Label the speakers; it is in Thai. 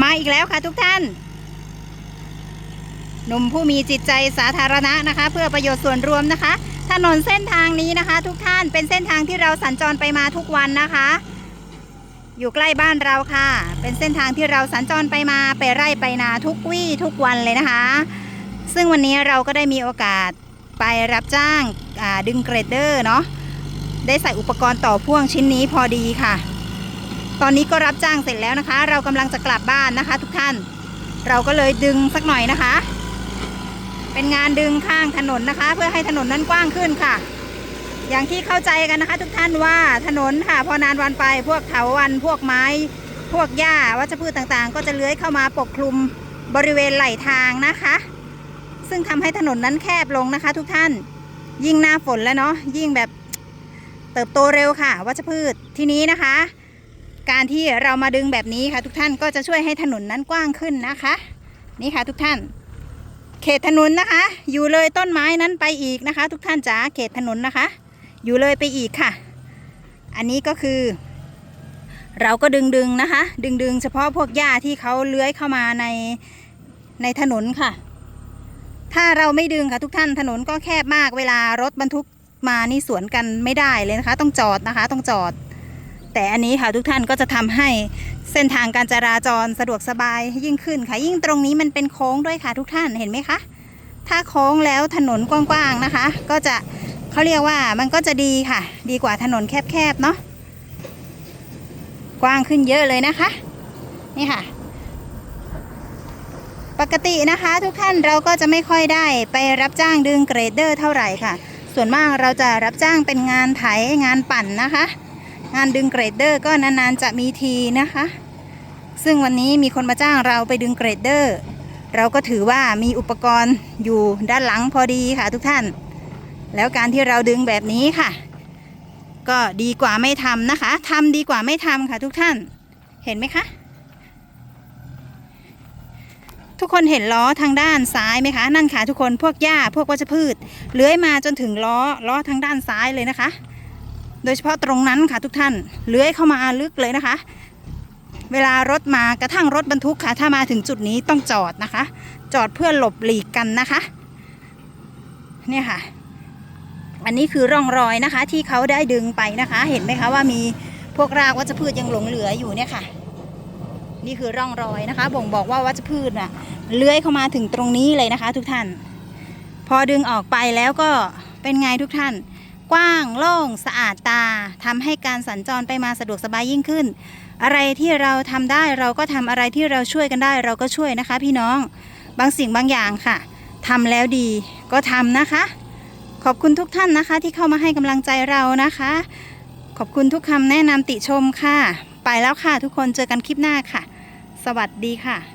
Speaker 1: มาอีกแล้วค่ะทุกท่าน หนุ่มผู้มีจิตใจสาธารณะนะคะ เพื่อประโยชน์ส่วนรวมนะคะ ถนนเส้นทางนี้นะคะ ทุกท่านเป็นเส้นทางที่เราสัญจรไปมาทุกวันนะคะ อยู่ใกล้บ้านเราค่ะ เป็นเส้นทางที่เราสัญจรไปมาไปไร่ไปนาทุกวี่ทุกวันเลยนะคะ ซึ่งวันนี้เราก็ได้มีโอกาสไปรับจ้างดึงเกรดเดอร์เนาะได้ใส่อุปกรณ์ต่อพ่วงชิ้นนี้พอดีค่ะ ตอนนี้ก็รับจ้างเสร็จแล้วนะคะ เรากำลังจะกลับบ้านนะคะ ทุกท่าน เราก็เลยดึงสักหน่อยนะคะ เป็นงานดึงข้างถนนนะคะ เพื่อให้ถนนนั้นกว้างขึ้นค่ะ อย่างที่เข้าใจกันนะคะ ทุกท่านว่าถนนค่ะพอนานวันไปพวกเถาวันพวกไม้ พวกหญ้าวัชพืชต่างๆ ก็จะเลื้อยเข้ามาปกคลุมบริเวณไหลทางนะคะ ซึ่งทำให้ถนนนั้นแคบลงนะคะ ทุกท่านยิ่งหน้าฝนแล้วเนาะยิ่งแบบเติบโตเร็วค่ะ วัชพืชทีนี้นะคะ การที่เรามาดึงแบบนี้ค่ะทุกท่านก็จะช่วยให้ถนนนั้นกว้างขึ้นนะคะ นี่ค่ะทุกท่าน เขตถนนนะคะ อยู่เลยต้นไม้นั้นไปอีกนะคะ ทุกท่านจ๋าเขตถนนนะคะ อยู่เลยไปอีกค่ะ อันนี้ก็คือ เราก็ดึงดึงนะคะ ดึงดึงเฉพาะพวกหญ้าที่เขาเลื้อยเข้ามาในในถนนค่ะ ถ้าเราไม่ดึงค่ะทุกท่านถนนก็แคบมากเวลารถบรรทุกมานี่สวนกันไม่ได้เลยนะคะ ต้องจอดนะคะ ต้องจอด แต่อันนี้ค่ะทุกท่านก็จะทำให้เส้นทางการจราจรสะดวกสบายยิ่งขึ้นค่ะ ยิ่งตรงนี้มันเป็นโค้งด้วยค่ะทุกท่านเห็นไหมคะ ถ้าโค้งแล้วถนนกว้างๆนะคะ ก็จะเขาเรียกว่ามันก็จะดีค่ะ ดีกว่าถนนแคบๆเนาะกว้างขึ้นเยอะเลยนะคะ นี่ค่ะ ปกตินะคะ ทุกท่านเราก็จะไม่ค่อยได้ไปรับจ้างดึงเกรดเดอร์เท่าไหร่ค่ะ ส่วนมากเราจะรับจ้างเป็นงานไถงานปั่นนะคะ งานดึงเกรดเดอร์ก็นานๆจะมีทีนะคะ ซึ่งวันนี้มีคนมาจ้างเราไปดึงเกรดเดอร์ เราก็ถือว่ามีอุปกรณ์อยู่ด้านหลังพอดีค่ะทุกท่าน แล้วการที่เราดึงแบบนี้ค่ะ ก็ดีกว่าไม่ทำนะคะทำดีกว่าไม่ทำค่ะทุกท่าน เห็นไหมคะทุกคนเห็นล้อทางด้านซ้ายไหมคะ นั่นค่ะทุกคนพวกหญ้าพวกวัชพืชเลื้อยมาจนถึงล้อล้อทางด้านซ้ายเลยนะคะ โดยเฉพาะตรงนั้นค่ะทุกท่านเลื้อยเข้ามาลึกเลยนะคะ เวลารถมากระทั่งรถบรรทุกค่ะ ถ้ามาถึงจุดนี้ต้องจอดนะคะ จอดเพื่อหลบหลีกกันนะคะ เนี่ยค่ะ อันนี้คือร่องรอยนะคะ ที่เขาได้ดึงไปนะคะ เห็นไหมคะว่ามีพวกรากวัชพืชยังหลงเหลืออยู่เนี่ยค่ะนี่คือร่องรอยนะคะ บ่งบอกว่าวัชพืชน่ะเลื้อยเข้ามาถึงตรงนี้เลยนะคะ ทุกท่าน พอดึงออกไปแล้วก็เป็นไงทุกท่าน กว้างโล่งสะอาดตาทำให้การสัญจรไปมาสะดวกสบายยิ่งขึ้น อะไรที่เราทำได้เราก็ทำอะไรที่เราช่วยกันได้เราก็ช่วยนะคะ พี่น้องบางสิ่งบางอย่างค่ะทำแล้วดีก็ทำนะคะ ขอบคุณทุกท่านนะคะ ที่เข้ามาให้กำลังใจเรานะคะ ขอบคุณทุกคำแนะนำติชมค่ะ ไปแล้วค่ะทุกคนเจอกันคลิปหน้าค่ะ สวัสดีค่ะ